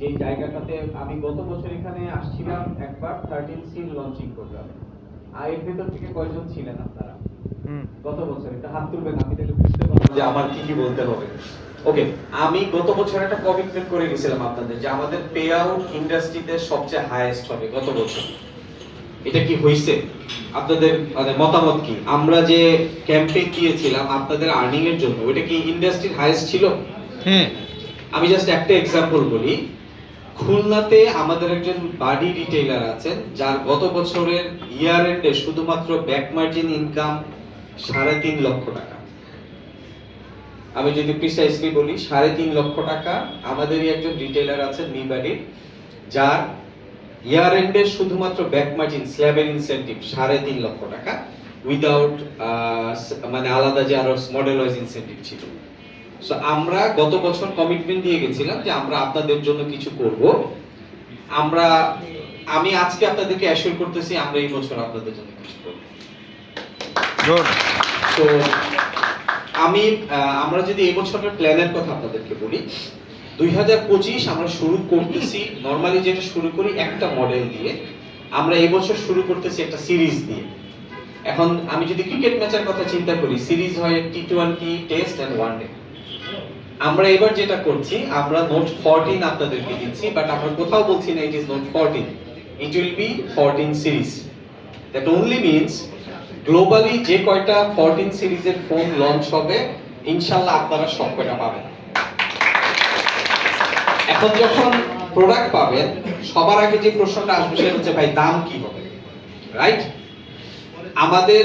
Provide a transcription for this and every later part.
যে জায়গাটাতে আমি গত বছর এখানে আসছিলাম একবার থার্টিন সিল লঞ্চিং প্রোগ্রামে আর এর ভেতর থেকে কয়জন ছিলেন আপনারা? গত বছর এটা হাত তুলবেন আমি তাহলে বুঝতে পারব যে আমার কি কি বলতে হবে। ওকে আমি গত বছর একটা কমিটমেন্ট করে গেছিলাম আপনাদের যে আমাদের পে আউট ইন্ডাস্ট্রিতে সবচেয়ে হাইয়েস্ট হবে গত বছর। এটা কি হইছে? আপনাদের মানে মতামত কি? আমরা যে ক্যাম্পেইন দিয়েছিলাম আপনাদের আর্নিং এর জন্য ওটা কি ইন্ডাস্ট্রির হাইয়েস্ট ছিল? হ্যাঁ। আমি জাস্ট একটা এক্সাম্পল বলি। খুলনাতে আমাদের একজন বাডি রিটেইলার আছেন, যার গত বছরের ইয়ার এন্ডে শুধুমাত্র ব্যাক মার্জিন ইনকাম সাড়ে তিন লক্ষ টাকা। আমি যদি প্রিসাইসলি বলি, সাড়ে তিন লক্ষ টাকা আমাদেরই একজন রিটেইলার আছেন যার ইয়ার এন্ডে শুধুমাত্র ব্যাক মার্জিন স্ল্যাবের ইনসেন্টিভ সাড়ে তিন লক্ষ টাকা উইদাউট মানে আলাদা যে আরও মডেল ইনসেন্টিভ ছিল। সো আমরা গত বছর কমিটমেন্ট দিয়ে গেছিলাম যে আমরা আপনাদের জন্য কিছু করব। আমরা আমি আজকে আপনাদেরকে অ্যাসিওর করতেছি আমরা এই বছর আপনাদের জন্য কিছু করব। তো আমি আমরা যদি এই বছরের প্ল্যানের কথা আপনাদেরকে বলি দুই হাজার পঁচিশ আমরা শুরু করতেছি নর্মালি যেটা শুরু করি একটা মডেল দিয়ে আমরা এই বছর শুরু করতেছি একটা সিরিজ দিয়ে। এখন আমি যদি ক্রিকেট ম্যাচের কথা চিন্তা করি সিরিজ হয় T twenty test and one day আমরা এবার যেটা করছি, আমরা নোট ফোরটিন আপনাদেরকে দিচ্ছি বাট আমরা কোথাও বলছি না it is not fourteen it will be fourteen series that only means globally যে কয়টা ফোরটিন সিরিজের ফোন লঞ্চ হবে, ইনশাল্লাহ আপনারা সব কয়টা পাবেন। এখন যখন প্রোডাক্ট পাবেন, সবার আগে যে প্রশ্নটা আসবে সেটা হচ্ছে, ভাই, দাম কি হবে? রাইট আমাদের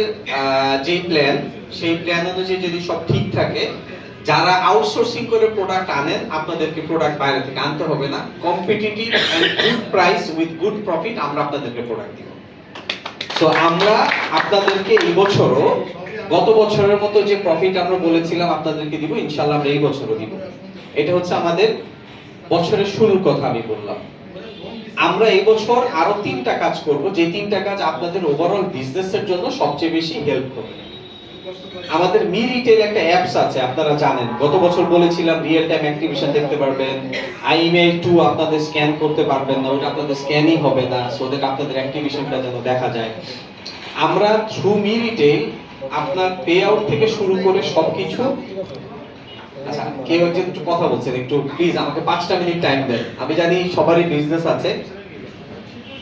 যে প্ল্যান সেই প্ল্যান অনুযায়ী যদি সব ঠিক থাকে যারা আউটসোর্সিং করে প্রোডাক্ট আনেন, আপনাদেরকে প্রোডাক্ট বাইরে থেকে আনতে হবে না। Competitive and good price with good profit আমরা আপনাদেরকে প্রোডাক্ট দিব। তো আমরা আপনাদেরকে এই বছরও, গত বছরের মতো যে প্রফিট আমরা বলেছিলাম আপনাদেরকে দিব, ইনশাআল্লাহ আমরা এই বছরও দিব। এটা হচ্ছে আমাদের বছরের শুরুর কথা আমি বললাম। আমরা এই বছর আরও তিনটা কাজ করব, যে তিনটা কাজ আপনাদের ওভারঅল বিজনেসের জন্য সবচেয়ে বেশি হেল্প করবে। আমাদের মি রিটেল একটা অ্যাপস আছে, আপনারা জানেন। গত বছর বলেছিলাম রিয়েল টাইম অ্যাক্টিভিশন দেখতে পারবেন আইমেল টু আপনাদের স্ক্যান করতে পারবেন না ওটা আপনাদের স্ক্যানই হবে না সো দ্যাট আপনাদের অ্যাক্টিভিশনটা যেন দেখা যায়। আমরা থ্রু মি রিটেল আপনার পে আউট থেকে শুরু করে সবকিছু আচ্ছা কেউ একজন একটু কথা বলছেন, একটু প্লিজ আমাকে পাঁচটা মিনিট টাইম দেন। আমি জানি সবারই বিজনেস আছে।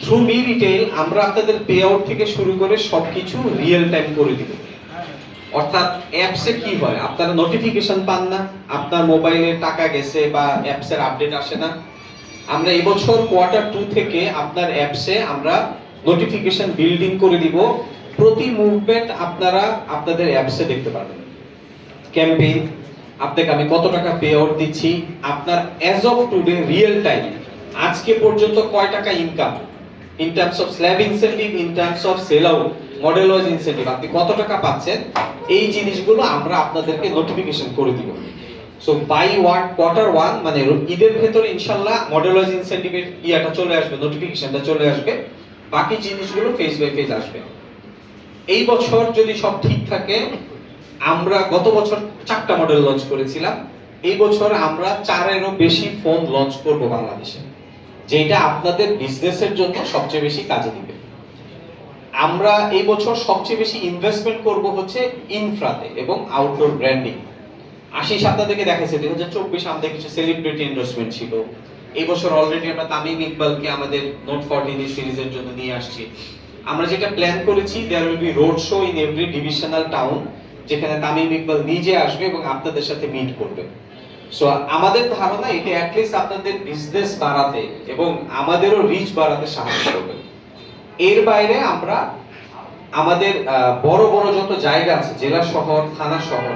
থ্রু মি রিটেল আমরা আপনাদের পে আউট থেকে শুরু করে সবকিছু রিয়েল টাইম করে দিব। অর্থাৎ অ্যাপসে কি হয়? আপনারা নোটিফিকেশন পান না, আপনার মোবাইলে টাকা গেছে বা অ্যাপসের আপডেট আসে না। আমরা এবছর কোয়ার্টার টু থেকে আপনার অ্যাপসে আমরা নোটিফিকেশন বিল্ডিং করে দিব। প্রতি মুভমেন্ট আপনারা আপনাদের অ্যাপসে দেখতে পারবেন। ক্যাম্পেইন আপনাকে আমি কত টাকা পে আউট দিচ্ছি? আপনার as of today real time আজকে পর্যন্ত কয় টাকা income in terms of slab incentive in terms of sell out model wise incentive আপনি কত টাকা পাচ্ছেন, এই জিনিসগুলো আমরা আপনাদেরকে নোটিফিকেশন করে দিব। So by one quarter one মানে ঈদের ভেতরে ইনশাল্লাহ মডেল ওয়াইজ ইনসেন্টিভের ইয়াটা চলে আসবে নোটিফিকেশনটা চলে আসবে, বাকি জিনিসগুলো ফেজ বাই ফেজ আসবে। এই বছর যদি সব ঠিক থাকে, আমরা গত বছর চারটা মডেল লঞ্চ করেছিলাম, এই বছর আমরা চারেরও বেশি ফোন লঞ্চ করব বাংলাদেশে, যেটা আপনাদের বিজনেসের জন্য সবচেয়ে বেশি কাজে দিবে। আমরা এই বছর সবচেয়ে বেশি ইনভেস্টমেন্ট করব হচ্ছে ইনফ্রাতে এবং আউটডোর ব্র্যান্ডিং আশিস আপনাদেরকে দেখাইছে, দুই হাজার চব্বিশ আমাদের কিছু সেলিব্রিটি ইনভেস্টমেন্ট ছিল। এই বছর অলরেডি আমরা তামিম ইকবালকে আমাদের নোট ফোরটিন সিরিজের জন্য নিয়ে আসছি। আমরা যেটা প্ল্যান করেছি there will be road show in every divisional town যেখানে তামিম ইকবাল নিজে আসবে এবং আপনাদের সাথে মিট করবে। সো আমাদের ধারণা এটা অ্যাটলিস্ট আপনাদের বিজনেস বাড়াতে এবং আমাদেরও রিচ বাড়াতে সাহায্য করবে। এর বাইরে আমরা আমাদের বড় বড় যত জায়গা আছে জেলা শহর থানা শহর